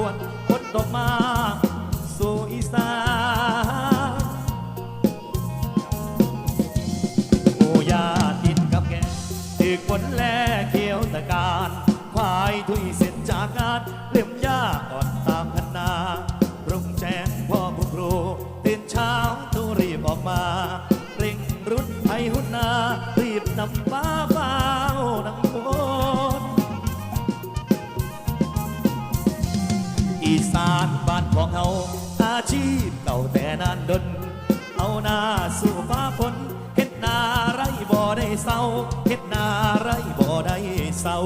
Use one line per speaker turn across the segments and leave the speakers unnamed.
วนคนตกมาสู่อีสานโอยาติดกับแกถือคนแลเขียวตะการควายทุยเสร็จจากงานเล่มย อีสานบ้านของเฮาอาชีพเก่าแต่นานดน เอาหน้าสู่ฟ้าฝนเฮ็ดนาไรบ่ได้เศร้าเฮ็ดนาไรบ่ได้เศร้า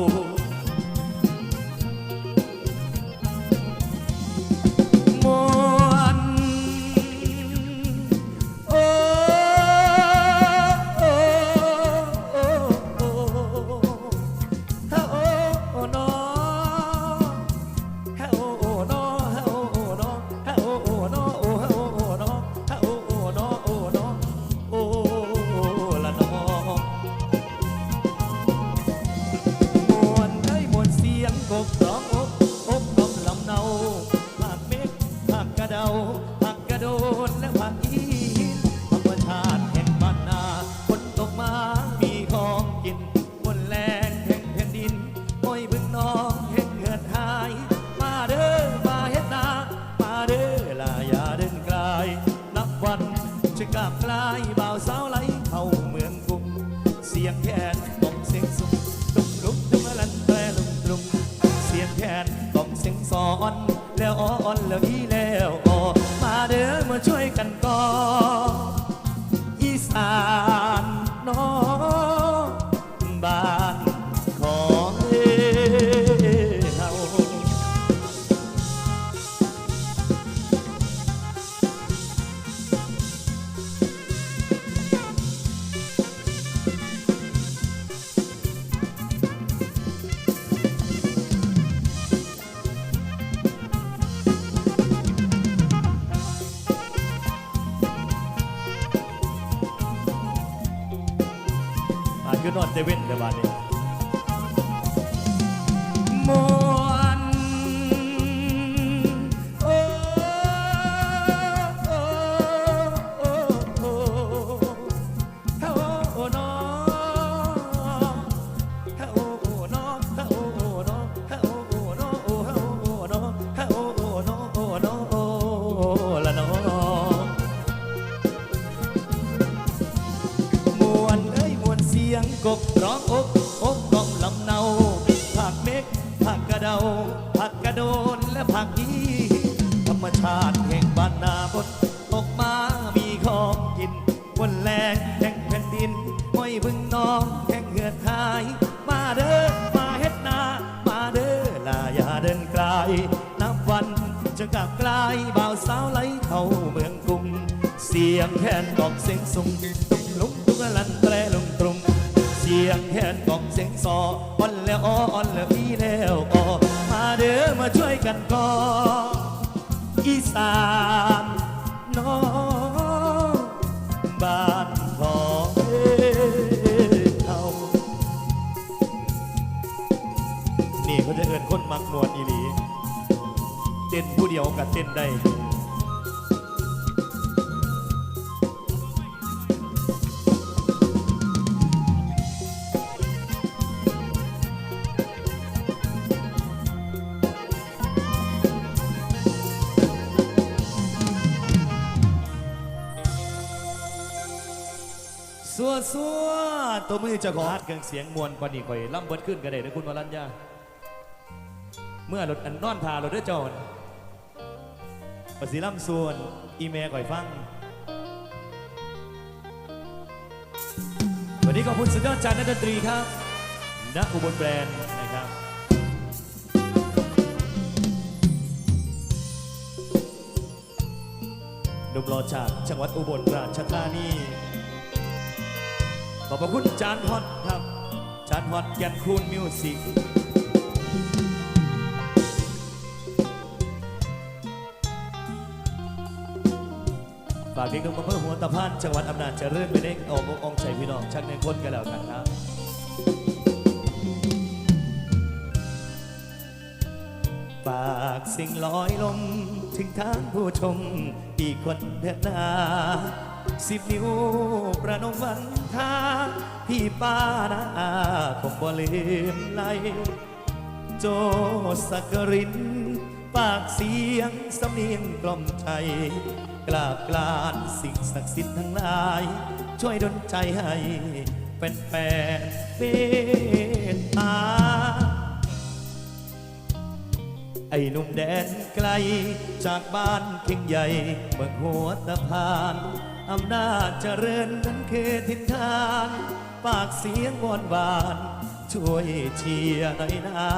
ต้องเสียงสอนแล้วอ้อนแล้วอีแล้วออมาเด้อมาช่วยกันก่อน อยู่นอนเซเว่นเดี๋ยวบานนี้ ยงกบร้องอกอกกองลำเนาผักเม็กผักกระเดาผักกระโดนและผักอีธรรมชาติแห่งบ้านนาบนตกมามีของกินบนแรงแห่งแผ่นดินห้อยบึงน้องแห่งเหือดหาย มาเด้อมาเฮ็ดนามาเด้อลาอย่าเดินไกลนับวันจะกลับกลายบ่าวสาวไหลเข้าเมืองกรุงเสียงแคนกองเสียงสุงตุ้มลุง ยงแคนกองเสียงซออ่อนแล้วอ้ออ่อนแล้วอีแล้วอ้อมาเด้อมาช่วยกันก่ออีสานน้องบ้านของเฮานี่เขาจะเอินคนมักมวนอีหลี เต้นผู้เดียวกับเต้นได้ สัวสัวตัวมือเจะของฮัดเครื่องเสียงมวนกว่านี้ข่อยล่ำเบิดขึ้นก็ได้นะคุณวรัญญาเมื่อรถอันนอนทารถเด้อเจ้าน่ะสีล่ำส่วนอีเมลข่อยฟัง วันนี้ขอบคุณสุดยอดจานนักดนตรีครับณอุบลแบรนด์นะครับหนุ่มรอจากจังหวัดอุบลราชธานี ขอบพระคุณจานฮอตครับ จานฮอตแกนคูนมิวสิกฝากเด็กหนุ่มอำเภอหัวตะพานจังหวัดอำนาจเจริญไปเด็กออกอกองชัยพี่น้องชักหนึ่งคนกันแล้วกันครับฝาากสิ่งลอยลม ถึงทางผู้ชมอีกคนเดินหน้า สิบนิ้วประนมวันทาพี่ป้านาอาคงบ่ลืมไหลโจสักริน ปากเสียงสำเนียงกล่อมใจกราบกลานสิ่งศักดิ์สิทธิ์ทั้งหลาย ช่วยดลใจให้เป็นแฟนๆเมตตา ไอ้หนุ่มแดนไกล จากบ้านเข่งใหญ่ เมืองหัวตะพานอำนาจเจริญนั้นคือทินทาน ปากเสียงวอนวาน ช่วยเชียร์หน่อยนะ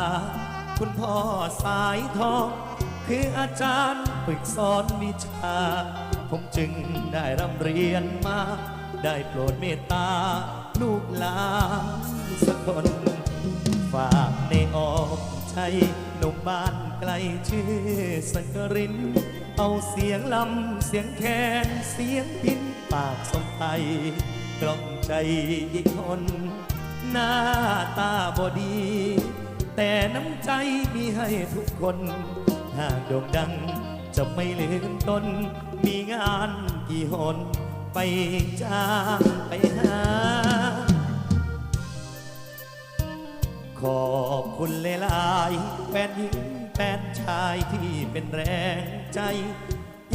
คุณพ่อสายทอง คืออาจารย์ฝึกสอนวิชา ผมจึงได้ร่ำเรียนมา ได้โปรดเมตตา ลูกหลานสักคน ฝากในออกใจ หนุ่มบ้านไกลชื่อสักริน เอาเสียงลำ เสียงแคนเสียงพินปากสมไทยกล่อมใจอีกคนหน้าตาบอดี แต่น้ำใจมีให้ทุกคนหากโด่งดังจะไม่ลืมต้นมีงานกี่หน ไปจ้างไปหา ขอบคุณหลายแฟนหญิงแฟนชายที่เป็นแรงใจ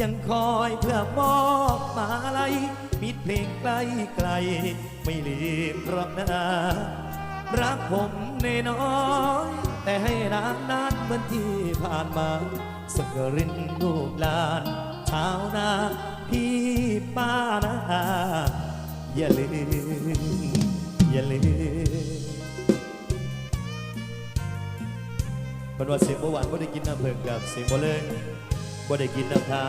ยังคอยเพื่อมอบมาลัยมิดเพลงไกลไกล ไม่ลืมรอกนะรักผมเนน้อยแต่ให้นานนานเหมือนที่ผ่านมาสกรินลูกลานชาวนาพี่ป้านะอย่าลืมอย่าลืม เป็นว่าเสียงเมื่อวานบ่ได้กินน้ำเพิงกับเสียงบ่เลยบ่ได้กินน้ำทา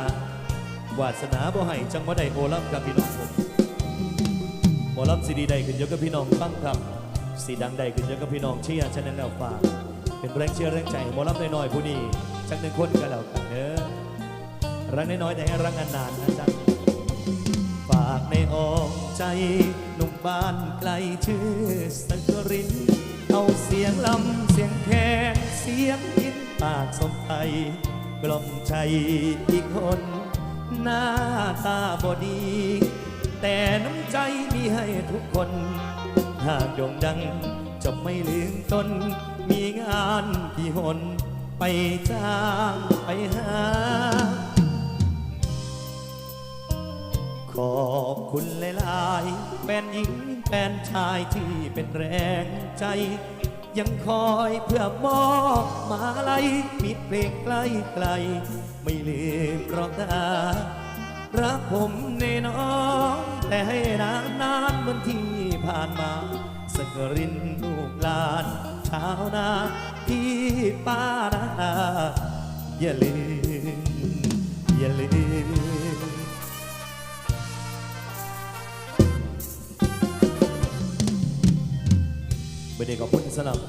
วาสนาบ่ให้จังบ่ได้โอลัมกับพี่น้องผมหมอลำสีดีใดขึ้นเยอะกับพี่น้องฟังครับสีดังใดขึ้นเยอะกับพี่น้องเชียร์ฉะนั้นแล้วฝากเป็นแรงเชียร์แรงใจหมอลำน้อยๆผู้นี้จักหนึ่งคนก็แล้วกันเด้อรักน้อยๆแต่ให้รักนานๆนะจ๊ะฝากในออมใจหนุ่มบ้านไกลชื่อสักกรินเอาเสียงลำ สียงแคนเสียงยินปากสมไทยกล่อมใจอีกคน หน้าตาบอดี แต่น้ำใจมีให้ทุกคน หากโด่งดังจะไม่ลืมตน มีงานที่หน ไปจ้างไปหา ขอบคุณหลายๆแฟนหญิงแฟนชายที่เป็นแรงใจ ยังคอยเพื่อมอบมาลัยมิดเพลงใกล้ไกล ไม่ลืมรอกนะรักผมเนน้อง แต่ให้นานนานเหมือนที่ผ่านมาสกรินลูกหลานชาวนาพี่ป้านาอย่าลืมอย่าลืมไม่ได้ขอบคุณ สำหรับ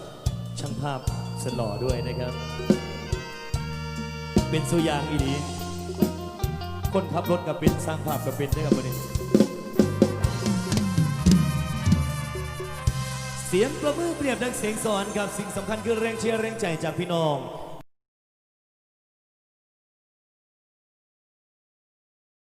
ช่างภาพสนหล่อด้วยนะครับ เป็นสุยางอีดีคนขับรถกับเป็นสร้างภาพกับเป็นได้ครับวันนี้ เสียงประมือเปรียบดังเสียงสอนครับสิ่งสำคัญคือแรงเชียร์แรงใจจากพี่น้อง